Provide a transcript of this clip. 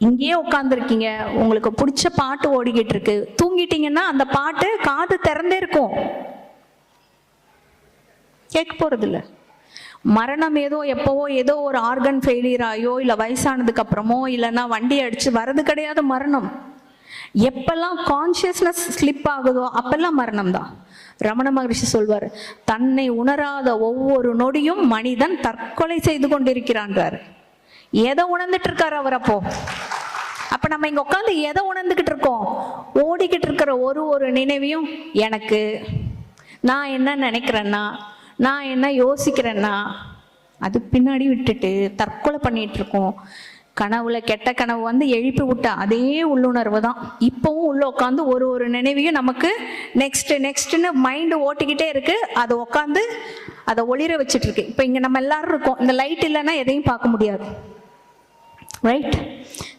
இங்கேயே உட்காந்துருக்கீங்க உங்களுக்கு பிடிச்ச பாட்டு ஓடிக்கிட்டு இருக்கு தூங்கிட்டீங்கன்னா அந்த பாட்டு காது திறந்தே இருக்கும். கேட்க போறது இல்ல மரணம் ஏதோ எப்போவோ ஏதோ ஒரு ஆர்கன் ஃபெயிலியர் ஆயோ இல்லை வயசானதுக்கு அப்புறமோ இல்லைன்னா வண்டி அடிச்சு வர்றது கிடையாது மரணம். எப்பெல்லாம் கான்சியஸ்னஸ் ஸ்லிப் ஆகுதோ அப்பெல்லாம் மரணம் தான். ரமண மகரிஷி சொல்வார் தன்னை உணராத ஒவ்வொரு நொடியும் மனிதன் தற்கொலை செய்து கொண்டிருக்கிறான்றார் எதை உணர்ந்துட்டு இருக்காரு அவர் அப்போ? அப்ப நம்ம இங்க உட்காந்து எதை உணர்ந்துகிட்டு இருக்கோம்? ஓடிக்கிட்டு இருக்கிற ஒரு ஒரு நினைவையும் எனக்கு நான் என்ன நினைக்கிறேன்னா நான் என்ன யோசிக்கிறேன்னா அது பின்னாடி விட்டுட்டு தற்கொலை பண்ணிட்டு இருக்கோம். கனவுல கெட்ட கனவு வந்து எழுப்பி விட்ட அதே உள்ளுணர்வு தான். இப்பவும் உள்ள உட்காந்து ஒரு ஒரு நினைவையும் நமக்கு நெக்ஸ்ட் நெக்ஸ்ட்னு மைண்டு ஓட்டிக்கிட்டே இருக்கு. அதை உட்காந்து அதை ஒளிர வச்சுட்டு இருக்கு. இப்போ இங்க நம்ம எல்லாரும் இருக்கோம். இந்த லைட் இல்லைன்னா எதையும் பார்க்க முடியாது. ரைட்